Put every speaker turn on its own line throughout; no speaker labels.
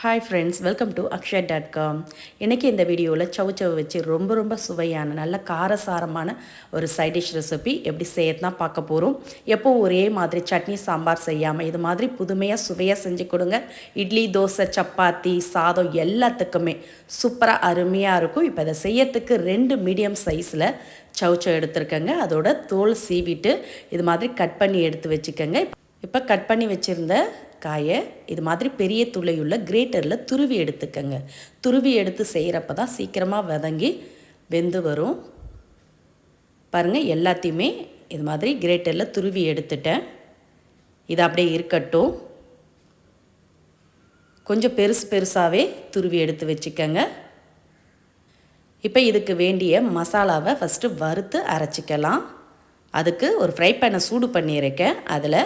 Hi friends welcome to Akshay dot com இன்றைக்கி இந்த வீடியோவில் சவு சவு வச்சு ரொம்ப ரொம்ப சுவையான நல்ல காரசாரமான ஒரு சைட் டிஷ் ரெசிபி எப்படி செய்யறதுனா பார்க்க போகிறோம் எப்போ ஒரே மாதிரி சட்னி சாம்பார் செய்யாமல் இது மாதிரி புதுமையாக சுவையாக செஞ்சு கொடுங்க. இட்லி தோசை சப்பாத்தி சாதம் எல்லாத்துக்குமே சூப்பராக அருமையாக இருக்கும். இப்போ இதை செய்யறதுக்கு ரெண்டு மீடியம் சைஸில் சவுச்சோ எடுத்துருக்கேங்க. அதோட தோல் சீவிட்டு இது மாதிரி கட் பண்ணி எடுத்து வச்சுக்கோங்க. இப்போ கட் பண்ணி வச்சுருந்த காயை இது மாதிரி பெரிய துளையுள்ள கிரேட்டரில் துருவி எடுத்துக்கங்க. துருவி எடுத்து செய்கிறப்ப தான் சீக்கிரமாக வதங்கி வெந்து வரும். பாருங்கள் எல்லாத்தையுமே இது மாதிரி கிரேட்டரில் துருவி எடுத்துட்டேன். இது அப்படியே இருக்கட்டும். கொஞ்சம் பெருசு பெருசாகவே துருவி எடுத்து வச்சுக்கோங்க. இப்போ இதுக்கு வேண்டிய மசாலாவை ஃபஸ்ட்டு வறுத்து அரைச்சிக்கலாம். அதுக்கு ஒரு ஃப்ரை பேனை சூடு பண்ணியிருக்கேன் அதில்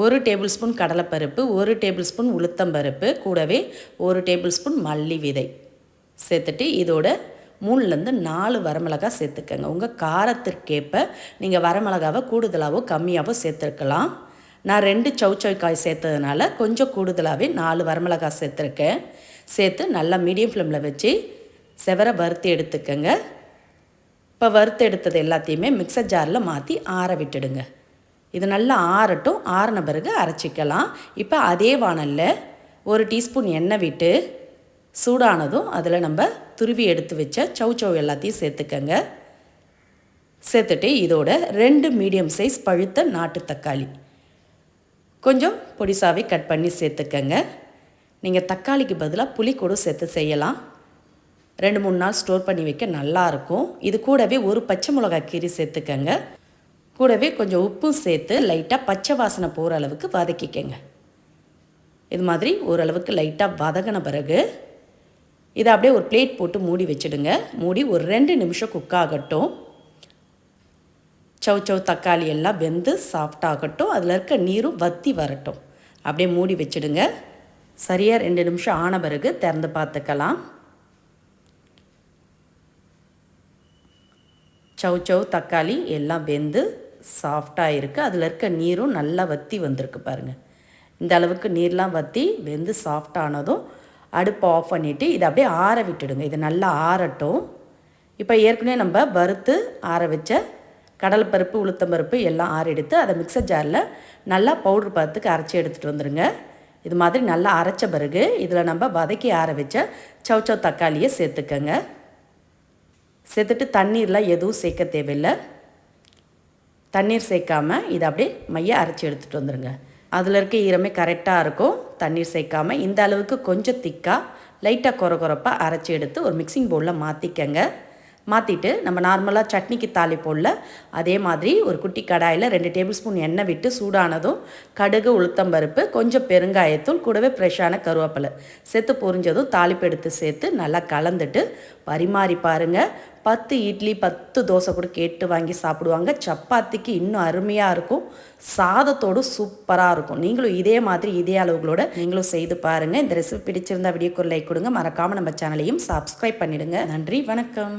ஒரு டேபிள் ஸ்பூன் கடலைப்பருப்பு ஒரு டேபிள் ஸ்பூன் உளுத்தம்பருப்பு கூடவே ஒரு டேபிள் ஸ்பூன் மல்லி விதை. சேர்த்துட்டு இதோட மூணுலேருந்து நாலு வரமிளகாய் சேர்த்துக்கங்க. உங்கள் காரத்திற்கேற்ப நீங்கள் வரமிளகாவை கூடுதலாகவோ கம்மியாகவோ சேர்த்துருக்கலாம். நான் ரெண்டு சவுச்சோய் காய் சேர்த்ததுனால கொஞ்சம் கூடுதலாகவே நாலு வரமிளகாய் சேர்த்துருக்கேன். சேர்த்து நல்லா மீடியம் ஃப்ளேமில் வச்சு செவரை வறுத்து எடுத்துக்கோங்க. இப்போ வறுத்து எடுத்தது எல்லாத்தையுமே மிக்சர் ஜாரில் மாற்றி ஆற விட்டுடுங்க. இது நல்லா ஆறட்டும் ஆறின பிறகு அரைச்சிக்கலாம். இப்போ அதே வானலில் ஒரு டீஸ்பூன் எண்ணெய் விட்டு சூடானதும் அதில் நம்ம துருவி எடுத்து வச்ச சவு சவு எல்லாத்தையும் சேர்த்துக்கங்க. சேர்த்துட்டு இதோட ரெண்டு மீடியம் சைஸ் பழுத்த நாட்டு தக்காளி. கொஞ்சம் பொடிசாவே கட் பண்ணி சேர்த்துக்கங்க. நீங்கள் தக்காளிக்கு பதிலாக புளி கூட சேர்த்து செய்யலாம். ரெண்டு மூணு நாள் ஸ்டோர் பண்ணி வைக்க நல்லாயிருக்கும் இது கூடவே ஒரு பச்சை மிளகாய் கீரி சேர்த்துக்கங்க. கூடவே கொஞ்சம் உப்பும் சேர்த்து லைட்டாக பச்சை வாசனை போகிற அளவுக்கு வதக்கிக்கங்க. இது மாதிரி ஓரளவுக்கு லைட்டாக வதங்கின பிறகு இதை அப்படியே ஒரு பிளேட் போட்டு மூடி வச்சுடுங்க. மூடி ஒரு ரெண்டு நிமிஷம் குக் ஆகட்டும். சவு சவு தக்காளி எல்லாம் வெந்து சாஃப்டாகட்டும் அதில் இருக்க நீரும் வத்தி வரட்டும். அப்படியே மூடி வச்சுடுங்க. சரியாக ரெண்டு நிமிஷம் ஆன பிறகு திறந்து பார்த்துக்கலாம். சவு சவு தக்காளி எல்லாம் வெந்து சாஃப்டாக இருக்குது அதில் இருக்க நீரும் நல்லா வற்றி வந்திருக்கு பாருங்கள் இந்த அளவுக்கு நீர்லாம் வற்றி வெந்து சாஃப்டானதும் அடுப்பை ஆஃப் பண்ணிவிட்டு இதை அப்படியே ஆற விட்டுடுங்க. இது நல்லா ஆறட்டும். இப்போ ஏற்கனவே நம்ம வறுத்து ஆற வச்ச கடலைப்பருப்பு உளுத்தம்பருப்பு எல்லாம் ஆற எடுத்து அதை மிக்சர் ஜாரில் நல்லா பவுட்ரு பதத்துக்கு அரைச்சி எடுத்துகிட்டு வந்துடுங்க இது மாதிரி நல்லா அரைச்ச பிறகு இதில் நம்ம வதக்கி ஆற வச்ச சவுச்சவ் தக்காளியை சேர்த்துக்கங்க. சேர்த்துட்டு தண்ணீர்லாம் எதுவும் சேர்க்க தேவையில்லை. தண்ணீர் சேர்க்காமல் இதை அப்படியே மைய அரைச்சி எடுத்துகிட்டு வந்துடுங்க அதில் இருக்க ஈரமே கரெக்டாக இருக்கும். தண்ணீர் சேர்க்காமல் இந்த அளவுக்கு கொஞ்சம் திக்காக லைட்டாக குறை குறப்பாக அரைச்சி எடுத்து ஒரு மிக்சிங் பவுலில் மாற்றிக்கங்க மாற்றிட்டு நம்ம நார்மலாக சட்னிக்கு தாலி போடல அதே மாதிரி ஒரு குட்டி கடாயில் ரெண்டு டேபிள் ஸ்பூன் எண்ணெய் விட்டு சூடானதும் கடுகு உளுத்தம்பருப்பு கொஞ்சம் பெருங்காயத்தூள் கூடவே ஃப்ரெஷ்ஷான கருவேப்பிலை சேர்த்து பொரிஞ்சதும் தாளிப்பு எடுத்து சேர்த்து நல்லா கலந்துட்டு பரிமாறி பாருங்கள் பத்து இட்லி பத்து தோசை கூட கேட்டு வாங்கி சாப்பிடுவாங்க. சப்பாத்திக்கு இன்னும் அருமையாக இருக்கும். சாதத்தோடு சூப்பராக இருக்கும். நீங்களும் இதே மாதிரி இதே அளவுகளோட நீங்களும் செய்து பாருங்கள் இந்த ரெசிபி பிடிச்சிருந்தா வீடியோக்கு லைக் கொடுங்க. மறக்காமல் நம்ம சேனலையும் சப்ஸ்கிரைப் பண்ணிவிடுங்க நன்றி வணக்கம்.